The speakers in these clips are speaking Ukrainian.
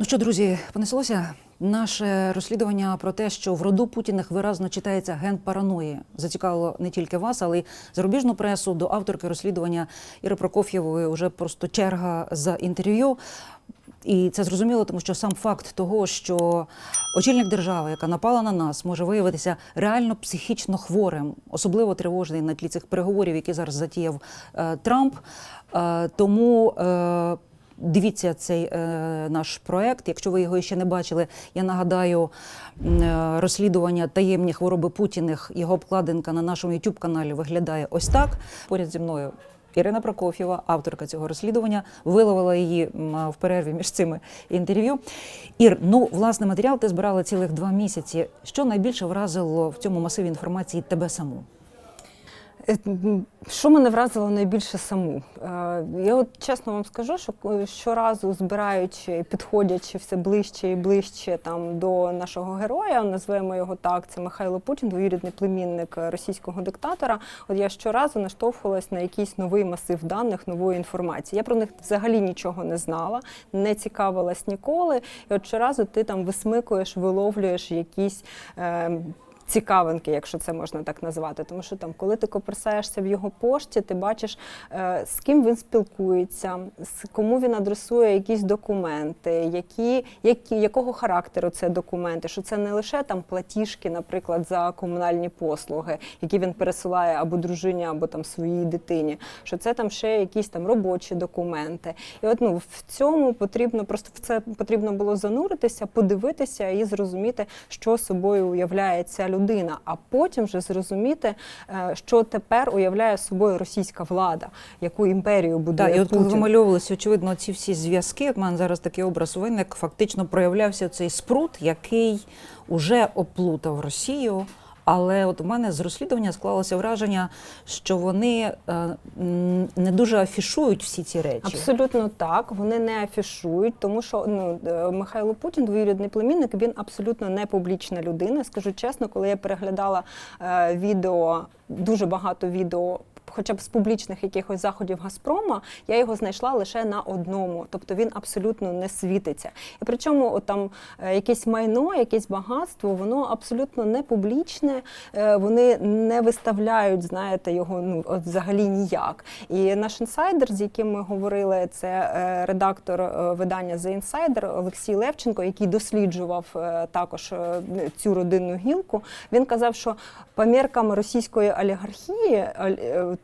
Ну що, друзі, понеслося наше розслідування про те, що в роду Путіних виразно читається ген параної. Зацікавило не тільки вас, але й зарубіжну пресу до авторки розслідування Іри Прокоф'євої вже просто черга за інтерв'ю. І це зрозуміло, тому що сам факт того, що очільник держави, яка напала на нас, може виявитися реально психічно хворим, особливо тривожний на тлі цих переговорів, які зараз затіяв е, Трамп. Е, тому е, дивіться цей е, наш проект. Якщо ви його ще не бачили, я нагадаю е, розслідування таємні хвороби Путіних. Його обкладинка на нашому youtube каналі виглядає ось так. Поряд зі мною. Ірина Прокоф'єва, авторка цього розслідування, виловила її м, в перерві між цими інтерв'ю. Ір, ну власне матеріал ти збирала цілих два місяці. Що найбільше вразило в цьому масиві інформації тебе саму? Е, Що мене вразило найбільше саму? Е, Я от чесно вам скажу, що щоразу збираючи, підходячи все ближче і ближче там до нашого героя, назвемо його так, це Михайло Путін, двоюрідний племінник російського диктатора. От я щоразу наштовхувалась на якийсь новий масив даних, нової інформації. Я про них взагалі нічого не знала, не цікавилась ніколи. І от щоразу ти там висмикуєш, виловлюєш якісь. Е, цікавинки, якщо це можна так назвати. Тому що там, коли ти коперсаєшся в його пошті, ти бачиш, е, з ким він спілкується, з кому він адресує якісь документи, які, які, якого характеру це документи, що це не лише там платіжки, наприклад, за комунальні послуги, які він пересилає або дружині, або там своїй дитині, що це там ще якісь там робочі документи. І от ну, в цьому потрібно просто в це потрібно було зануритися, подивитися і зрозуміти, що собою уявляє ця людина, а потім вже зрозуміти, е, що тепер уявляє собою російська влада, яку імперію будує Так, і от коли вимальовувалися, очевидно, ці всі зв'язки, в мене зараз такий образ виник, фактично проявлявся цей спрут, який уже оплутав Росію. Але от у мене з розслідування склалося враження, що вони е, не дуже афішують всі ці речі. Абсолютно так. Вони не афішують, тому що ну е, Михайло Путін, двоюрідний племінник, він абсолютно не публічна людина. Скажу чесно, коли я переглядала е, відео, дуже багато відео. Хоча б з публічних якихось заходів Газпрома, я його знайшла лише на одному, тобто він абсолютно не світиться. І причому от там е, якесь майно, якесь багатство, воно абсолютно не публічне, е, вони не виставляють, знаєте, його ну от взагалі ніяк. І наш інсайдер, з яким ми говорили, це е, редактор видання The Insider Олексій Левченко, який досліджував також цю родинну гілку. Він казав, що по міркам російської олігархії,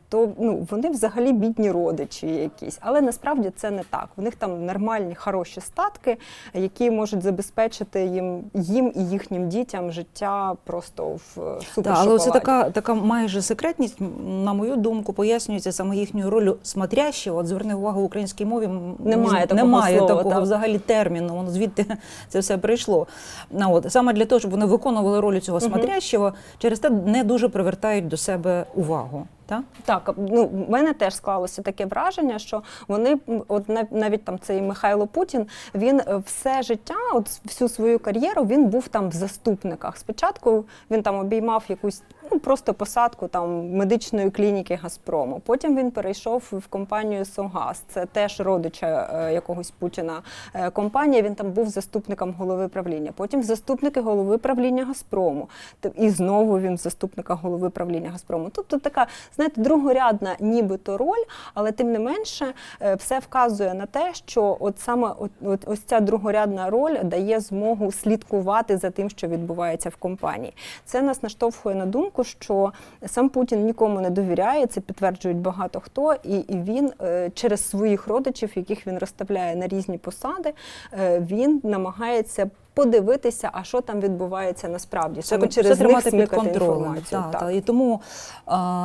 то ну вони взагалі бідні родичі якісь, але насправді це не так. У них там нормальні хороші статки, які можуть забезпечити їм їм і їхнім дітям життя просто в супер Так, але це така, така майже секретність, на мою думку, пояснюється саме їхньою ролью смотрящого. От зверни увагу в українській мові. Немає такого немає слова, такого так. взагалі терміну. Воно звідти це все прийшло. Ну, от, саме для того, щоб вони виконували роль цього смотрящого, через те не дуже привертають до себе увагу. Так? Так, ну в мене теж склалося таке враження, що вони от навіть там цей Михайло Путін, він е, все життя, от всю свою кар'єру, він був там в заступниках. Спочатку він там обіймав якусь ну просто посадку там медичної клініки Газпрому. Потім він перейшов в компанію Согаз. Це теж родича е, якогось Путіна е, компанія. Він там був заступником голови правління. Потім заступники голови правління Газпрому. І знову він в заступниках голови правління Газпрому. Тобто така, знаєте, другорядна нібито роль, але тим не менше е, все вказує на те, що от саме от, от ось ця другорядна роль дає змогу слідкувати за тим, що відбувається в компанії. Це нас наштовхує на думку, що сам Путін нікому не довіряє, це підтверджують багато хто, і, і він е, через своїх родичів, яких він розставляє на різні посади, е, він намагається. Подивитися, а що там відбувається насправді, саме Це через них тримати під контролем. інформацію. Та, Так. та. І тому,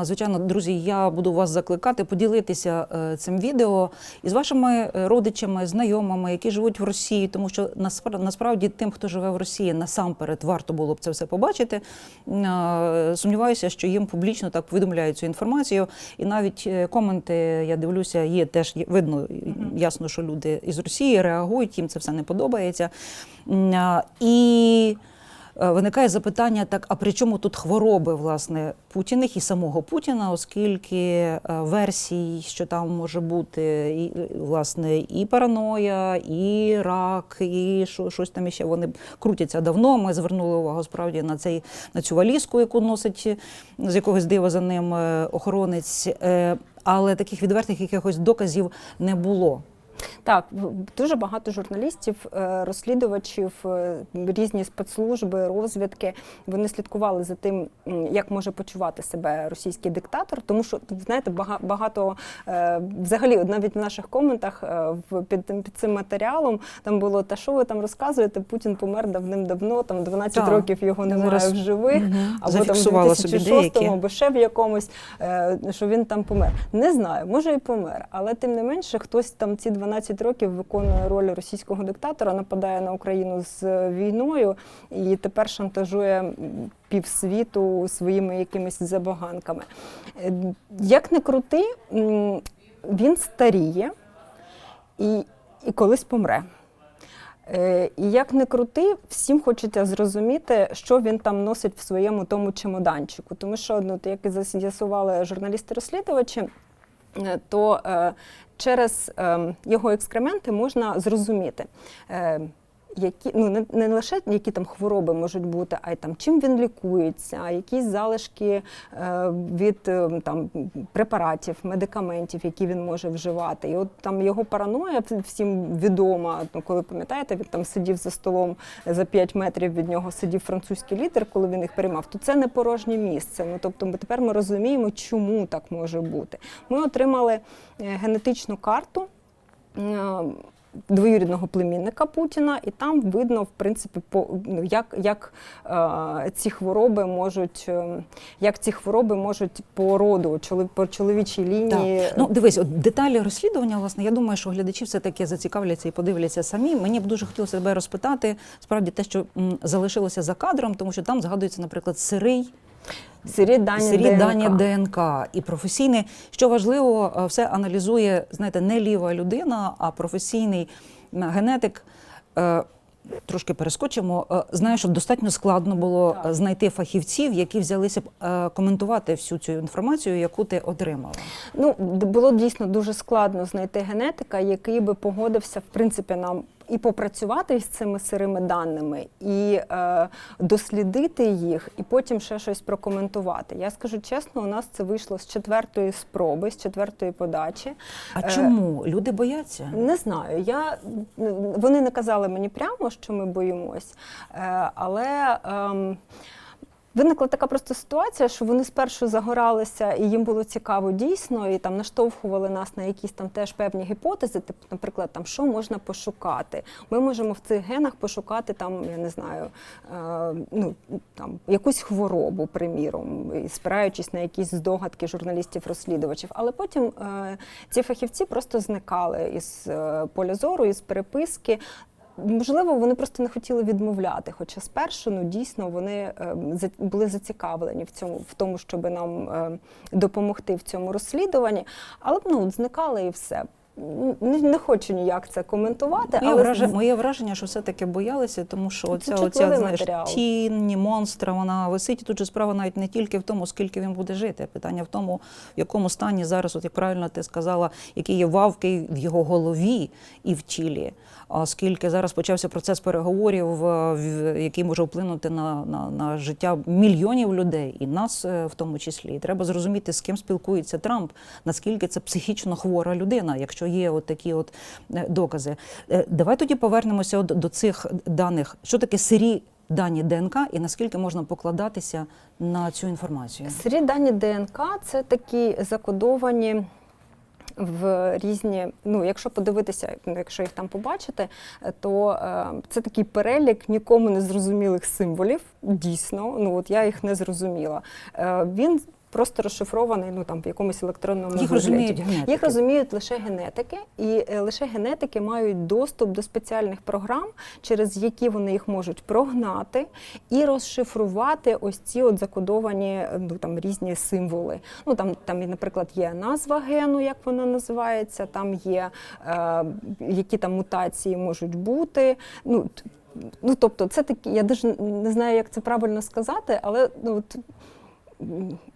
звичайно, друзі, я буду вас закликати поділитися е, цим відео із вашими е, родичами, знайомими, які живуть в Росії, тому що наспра- насправді тим, хто живе в Росії, насамперед варто було б це все побачити. Сумніваюся, що їм публічно так повідомляють цю інформацію. І навіть е, коменти, я дивлюся, є теж видно ясно, що люди із Росії реагують, їм це все не подобається. І е, виникає запитання: так, а при чому тут хвороби власне Путіних і самого Путіна, оскільки е, версій, що там може бути, і е, власне і параноя, і рак, і що, щось там іще вони крутяться давно. Ми звернули увагу справді на цей на цю валізку, яку носить з якогось дива за ним охоронець. Але таких відвертих якихось доказів не було. Так, дуже багато журналістів, е, розслідувачів, е, різні спецслужби, розвідки. Вони слідкували за тим, як може почувати себе російський диктатор. Тому що знаєте, багато е, взагалі, навіть в наших коментах під, під цим матеріалом там було та що ви там розказуєте? Путін помер давним-давно, там 12 Так. років його немає зараз в живих. Або там в Зафіксувала 2006 деякі. або ще в якомусь, що він там помер. Не знаю, може і помер, але тим не менше, хтось там ці 12 років виконує роль російського диктатора, нападає на Україну з е, війною і тепер шантажує півсвіту своїми якимись забаганками. Е, Як не крути, він старіє і, і колись помре. Е, І як не крути, всім хочеться зрозуміти, що він там носить в своєму тому чемоданчику. Тому що, ну, як і з'ясували журналісти-розслідувачі, то е, через е, його екскременти можна зрозуміти. Е, які ну не, не лише які там хвороби можуть бути, а й там чим він лікується, якісь залишки е, від е, там препаратів, медикаментів, які він може вживати. І от там його параноя всім відома. Ну, коли пам'ятаєте, він там сидів за столом за 5 метрів від нього сидів французький лідер, коли він їх приймав. То це не порожнє місце. Ну тобто, ми тепер ми розуміємо, чому так може бути. Ми отримали е, генетичну карту. Двоюрідного племінника Путіна, і там видно, в принципі, по ну, як, як е, ці хвороби можуть, е, як ці хвороби можуть по роду, по чоловічій лінії. Так. Ну, дивись, от деталі розслідування, власне, я думаю, що глядачі все-таки зацікавляться і подивляться самі. Мені б дуже хотілося тебе розпитати, справді те, що м, залишилося за кадром, тому що там згадується, наприклад, сирий, сирі дані сирі ДНК. дані ДНК і професійний. Що важливо, е, все аналізує, знаєте, не ліва людина, а професійний генетик. Е, Трошки перескочимо. Е, Знаю, що достатньо складно було Так. знайти фахівців, які взялися б коментувати всю цю інформацію, яку ти отримала. Ну, було дійсно дуже складно знайти генетика, який би погодився, в принципі, нам і попрацювати з цими сирими даними, і е, дослідити їх, і потім ще щось прокоментувати. Я скажу чесно, у нас це вийшло з четвертої спроби, з четвертої подачі. А Е, чому люди бояться? Не знаю. Я вони не казали мені прямо, що ми боїмось, е, але. ем, Виникла така просто ситуація, що вони спершу загоралися, і їм було цікаво дійсно, і там наштовхували нас на якісь там теж певні гіпотези, типу, наприклад, там що можна пошукати. Ми можемо в цих генах пошукати там, я не знаю, е, ну там якусь хворобу, приміром, і спираючись на якісь здогадки журналістів-розслідувачів. Але потім е, ці фахівці просто зникали із е, поля зору, із переписки. Можливо, вони просто не хотіли відмовляти. Хоча спершу ну дійсно вони е, були зацікавлені в цьому, в тому, щоб нам е, допомогти в цьому розслідуванні, але ну от зникали і все. Не, не хочу ніяк це коментувати, Моє, але враження, моє враження, що все-таки боялися, тому що оця, чутливий оця знаєш, тінь, монстра, вона висить. І тут же справа навіть не тільки в тому, скільки він буде жити. Питання в тому, в якому стані зараз, от як правильно ти сказала, які є вавки в його голові і в тілі. Оскільки зараз почався процес переговорів, е, який може вплинути на, на, на життя мільйонів людей, і нас е, в тому числі. І треба зрозуміти, з ким спілкується Трамп, наскільки це психічно хвора людина, якщо є от такі от е, докази. Е, Давай тоді повернемося от до цих даних. Що таке сирі дані ДНК і наскільки можна покладатися на цю інформацію? Сирі дані ДНК це такі закодовані. В різні, ну якщо подивитися, ну, якщо їх там побачити, то е, це такий перелік нікому не зрозумілих символів. Дійсно, ну от я їх не зрозуміла. Він просто розшифрований ну там в якомусь електронному Їх розуміють генетики. Їх розуміють лише генетики, і е, лише генетики мають доступ до спеціальних програм, через які вони їх можуть прогнати і розшифрувати ось ці от закодовані е, ну там різні символи. Ну там, там, наприклад, є назва гену, як вона називається, там є е, які там мутації можуть бути. Ну ну тобто, це такі, я дуже не знаю, як це правильно сказати, але ну от.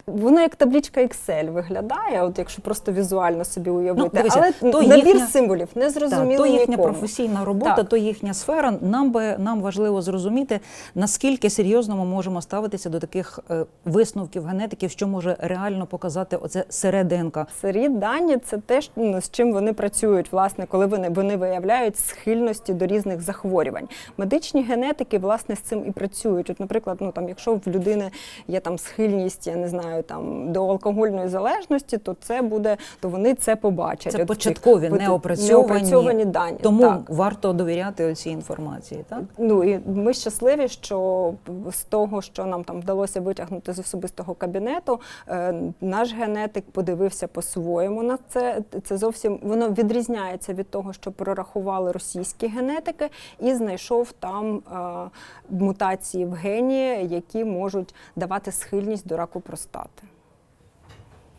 Воно як табличка Excel виглядає, от якщо просто візуально собі уявити. Ну, дивися, Але то набір їхня- символів не зрозуміло то їхня нікому. професійна робота, Так. то їхня сфера. Нам би нам важливо зрозуміти, наскільки серйозно ми можемо ставитися до таких е, висновків генетиків, що може реально показати оце сере ДНК. Сирі дані це те, ну, з чим вони працюють, власне, коли вони, вони виявляють схильності до різних захворювань. Медичні генетики власне з цим і працюють. От, наприклад, ну там, якщо в людини є там схильність, я не знаю, там до алкогольної залежності, то це буде, то вони це побачать. Це От початкові, от неопрацьовані, неопрацьовані дані. Тому так. варто довіряти цій інформації. Так Ну і ми щасливі, що з того, що нам там вдалося витягнути з особистого кабінету, е, наш генетик подивився по-своєму на це. Це зовсім воно відрізняється від того, що прорахували російські генетики, і знайшов там е, мутації в гені, які можуть давати схильність до раку простати.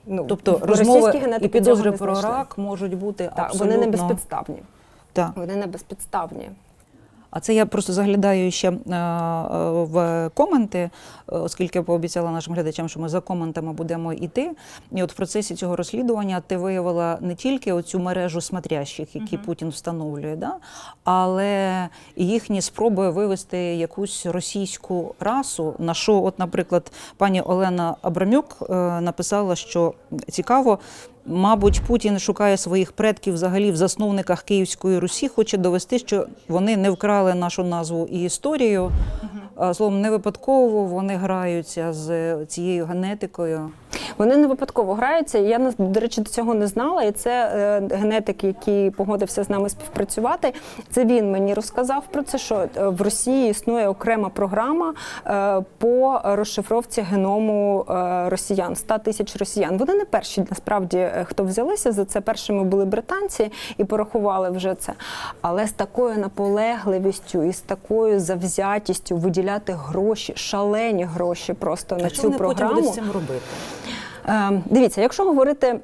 Ну, тобто російські розмови генетики і підозри про рак можуть бути Так, абсолютно вони не безпідставні. Так. Вони не безпідставні. А це я просто заглядаю ще е, е, в коменти, е, оскільки пообіцяла нашим глядачам, що ми за коментами будемо йти. І от в процесі цього розслідування ти виявила не тільки оцю мережу смотрящих, які Путін встановлює, да? але їхні спроби вивести якусь російську расу. На що, от, наприклад, пані Олена Абрамюк написала, що цікаво. Мабуть, Путін шукає своїх предків взагалі в засновниках Київської Русі, хоче довести, що вони не вкрали нашу назву і історію. Словом, не випадково вони граються з цією генетикою. Вони не випадково граються. Я до речі до цього не знала. І це е, генетик, який погодився з нами співпрацювати. Це він мені розказав про це, що е, в Росії існує окрема програма е, по розшифровці геному росіян, 100 тисяч росіян. Вони не перші насправді, хто взялися за це. Першими були британці і порахували вже це. Але з такою наполегливістю і з такою завзятістю виділяти гроші, шалені гроші просто на А цю що вони потім програму. з цим робити? Е, Дивіться, якщо говорити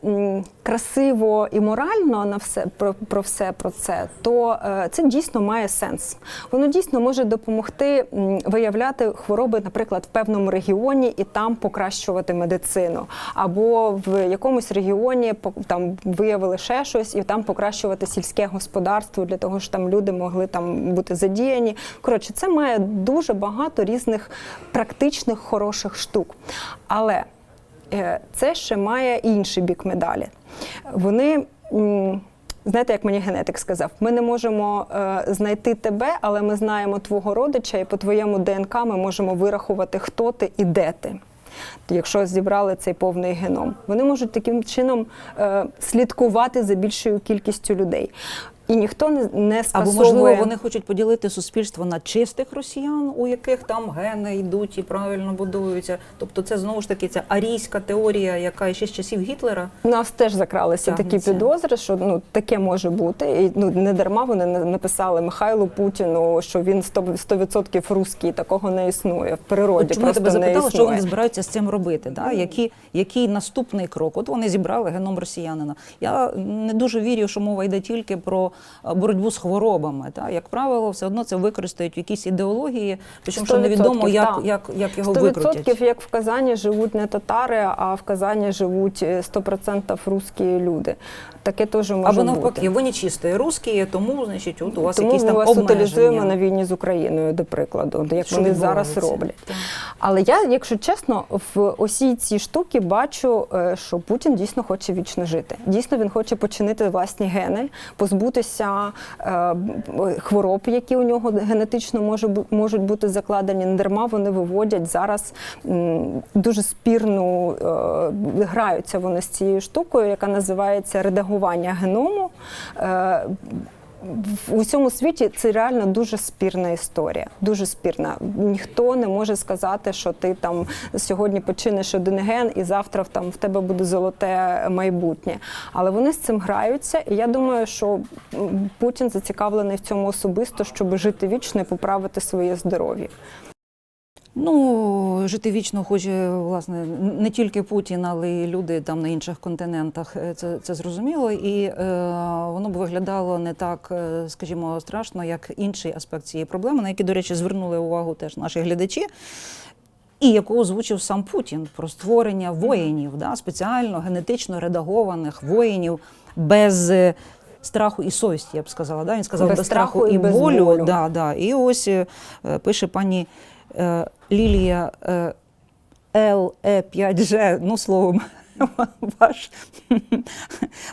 красиво і морально на все про, про все про це, то е, це дійсно має сенс. Воно дійсно може допомогти виявляти хвороби, наприклад, в певному регіоні і там покращувати медицину, або в якомусь регіоні там виявили ще щось, і там покращувати сільське господарство для того, щоб там люди могли там бути задіяні. Коротше, це має дуже багато різних практичних хороших штук. Але це ще має інший бік медалі. Вони. Знаєте, як мені генетик сказав, ми не можемо е, знайти тебе, але ми знаємо твого родича, і по твоєму ДНК ми можемо вирахувати, хто ти і де ти. Якщо зібрали цей повний геном, вони можуть таким чином е, слідкувати за більшою кількістю людей. І ніхто не, не Або можливо вони хочуть поділити суспільство на чистих росіян, у яких там гени йдуть і правильно будуються. Тобто, це знову ж таки ця арійська теорія, яка ще з часів Гітлера. У нас теж закралися такі підозри, що ну таке може бути. І ну не дарма вони на- написали Михайлу Путіну, що він 100%, 100% русський, такого не існує в природі. От чому я тебе запитала, що вони збираються з цим робити? Да? Які, який наступний крок? От вони зібрали геном росіянина. Я не дуже вірю, що мова йде тільки про боротьбу з хворобами. Та? Як правило, все одно це використають якісь ідеології, причому що невідомо, як, як, як його 100% викрутять. як в Казані живуть не татари, а в Казані живуть е, 100% русські люди. Таке теж може Або бути. навпаки, ви не чисті русські, тому значить, от у вас Тому якісь там вас утилізуємо на війні з Україною, до прикладу, як Що вони зараз роблять. Так. Але я, якщо чесно, в усій цій штуки бачу, е, що Путін дійсно хоче вічно жити. Дійсно, він хоче починити власні гени, позбутися е, хвороб, які у нього генетично може, можуть бути закладені. Дарма вони виводять зараз дуже спірну, е, граються вони з цією штукою, яка називається редагування геному. В усьому світі це реально дуже спірна історія. Дуже спірна. Ніхто не може сказати, що ти там сьогодні починиш один ген, і завтра там в тебе буде золоте майбутнє. Але вони з цим граються, і я думаю, що Путін зацікавлений в цьому особисто, щоб жити вічно і поправити своє здоров'я. Ну, жити вічно хоче власне не тільки Путін, але й люди там на інших континентах. Е, Це, це зрозуміло, і е, воно б виглядало не так, е, скажімо, страшно, як інший аспект цієї проблеми, на який, до речі, звернули увагу теж наші глядачі. І яку озвучив сам Путін про створення воїнів, да, спеціально генетично редагованих воїнів без е, страху і совісті, я б сказала. Да? Він сказав без, Без страху, страху і і без болю. болю. Да, да. І ось пише пані Лілія е, LE5G, ну словом, ваш,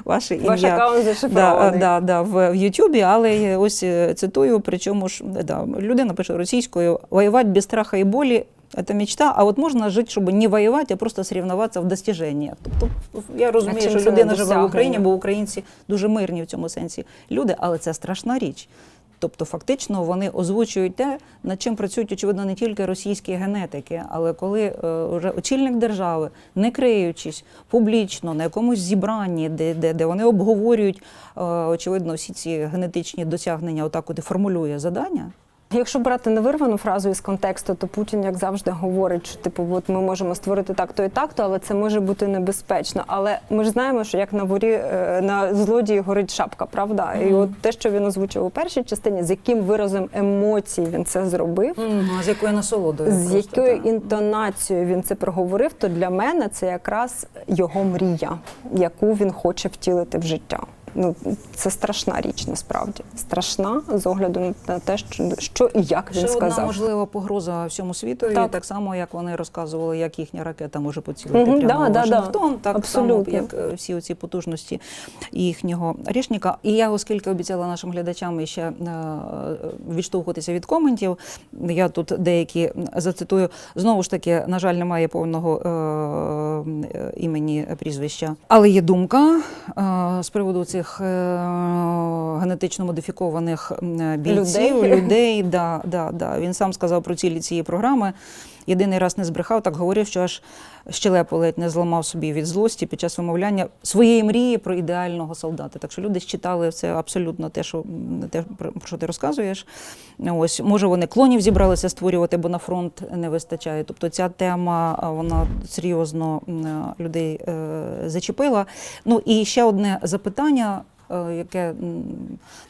ваше ім'я. Ваш аккаунт зашифрований. да, да, в, в Ютубі, але ось е, цитую, причому ж да, людина пише російською воювати без страха і болі. Это мечта, а от можна жити, щоб не воювати, а просто соревноватися в достіженнях. Тобто я розумію, що людина живе в Україні, бо українці дуже мирні в цьому сенсі люди, але це страшна річ. Тобто, фактично, вони озвучують те, над чим працюють, очевидно, не тільки російські генетики, але коли е, вже очільник держави, не криючись публічно на якомусь зібранні, де, де, де вони обговорюють, е, очевидно, всі ці генетичні досягнення, отак от і формулює задання. Якщо брати невирвану фразу із контексту, то Путін, як завжди, говорить, що типу, от ми можемо створити так-то і так-то, але це може бути небезпечно. Але ми ж знаємо, що як на ворі е, на злодії горить шапка, правда? І от те, що він озвучив у першій частині, з яким виразом емоцій він це зробив. А з якою насолодою? З просто, якою так. інтонацією він це проговорив, то для мене це якраз його мрія, яку він хоче втілити в життя. Ну це страшна річ, насправді страшна з огляду на те, що, що і як він Ще сказав. одна можлива погроза всьому світу, так. Так. так само як вони розказували, як їхня ракета може поцілити Мгм, прямо да, в да, да. Так Абсолютно. само як е, всі оці потужності їхнього рішника. І я, оскільки обіцяла нашим глядачам ще е, відштовхуватися від коментів, я тут деякі зацитую. Знову ж таки, на жаль, немає повного е, е, імені прізвища, але є думка е, з приводу цих е, генетично модифікованих бійців, Людей. людей. Да, да, да. Він сам сказав про цілі цієї програми. Єдиний раз не збрехав, так говорив, що аж щелепу ледь не зламав собі від злості під час вимовляння своєї мрії про ідеального солдата. Так що люди считали це абсолютно те, що те, про що ти розказуєш. Ось може вони клонів зібралися створювати, бо на фронт не вистачає. Тобто ця тема вона серйозно людей е, зачепила. Ну і ще одне запитання, е, яке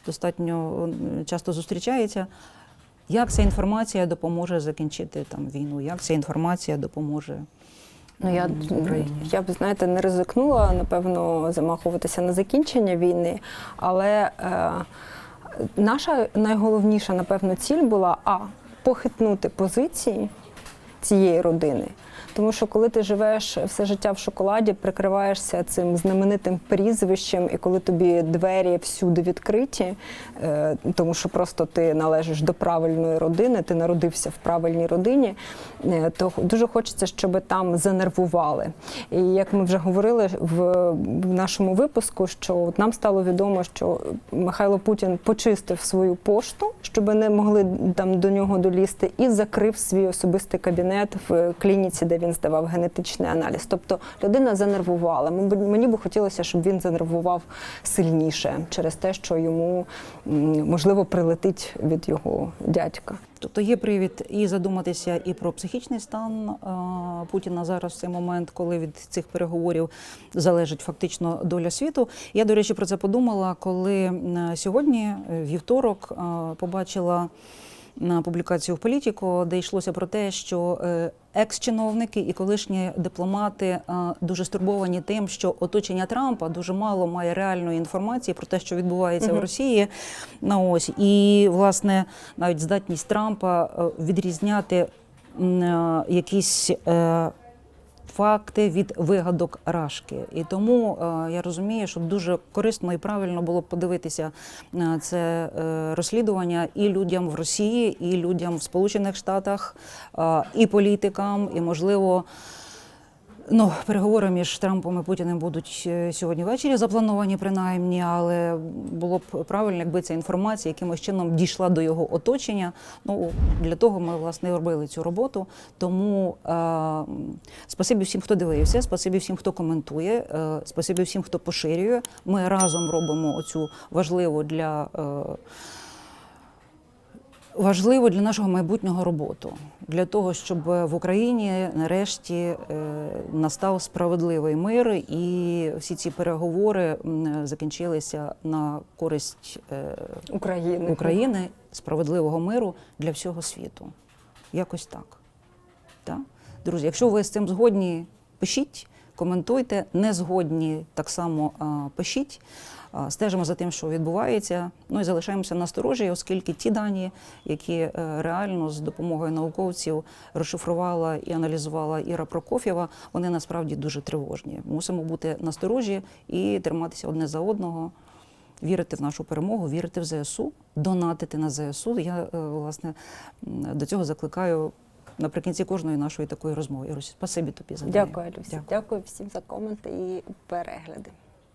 достатньо часто зустрічається. Як ця інформація допоможе закінчити там війну? Як ця інформація допоможе Ну я, я б знаєте не ризикнула напевно замахуватися на закінчення війни, але е, наша найголовніша, напевно, ціль була а похитнути позиції цієї родини. Тому що коли ти живеш все життя в шоколаді, прикриваєшся цим знаменитим прізвищем, і коли тобі двері всюди відкриті, е, тому що просто ти належиш до правильної родини, ти народився в правильній родині, е, то дуже хочеться, щоб там занервували. І як ми вже говорили в, нашому випуску, що нам стало відомо, що Михайло Путін почистив свою пошту, щоб не могли там до нього долізти, і закрив свій особистий кабінет в клініці, де він здавав генетичний аналіз. Тобто людина занервувала. Мені би хотілося, щоб він занервував сильніше через те, що йому можливо прилетить від його дядька. Тобто є привід і задуматися і про психічний стан е, Путіна зараз в цей момент, коли від цих переговорів залежить фактично доля світу. Я, до речі, про це подумала, коли сьогодні, е, вівторок, е, побачила на публікацію в політіку, де йшлося про те, що е, екс-чиновники і колишні дипломати е, дуже стурбовані тим, що оточення Трампа дуже мало має реальної інформації про те, що відбувається в Росії. на ось і власне навіть здатність Трампа е, відрізняти якісь. Е, Факти від вигадок Рашки, і тому е, я розумію, що дуже корисно і правильно було б подивитися на це е, розслідування і людям в Росії, і людям в Сполучених Штатах, е, і політикам, і можливо. Ну, переговори між Трампом і Путіним будуть е, сьогодні ввечері заплановані, принаймні, але було б правильно, якби ця інформація якимось чином дійшла до його оточення. Ну для того ми власне робили цю роботу. Тому е, спасибі всім, хто дивився, спасибі всім, хто коментує, е, спасибі всім, хто поширює. Ми разом робимо оцю важливу для. Е, важливо для нашого майбутнього роботу, для того, щоб в Україні нарешті е, настав справедливий мир, і всі ці переговори закінчилися на користь е, України. України, справедливого миру для всього світу. Якось так. Так? Друзі, якщо ви з цим згодні, пишіть, коментуйте, не згодні, так само пишіть. Стежимо за тим, що відбувається. Ну і залишаємося насторожі, оскільки ті дані, які е, реально з допомогою науковців розшифрувала і аналізувала Іра Прокоф'єва, вони насправді дуже тривожні. Мусимо бути насторожі і триматися одне за одного вірити в нашу перемогу, вірити в ЗСУ, донатити на ЗСУ. Я е, власне до цього закликаю наприкінці кожної нашої такої розмови. Ірусі, спасибі тобі за неї. Дякую, Люся. Дякую. Дякую всім за коменти і перегляди.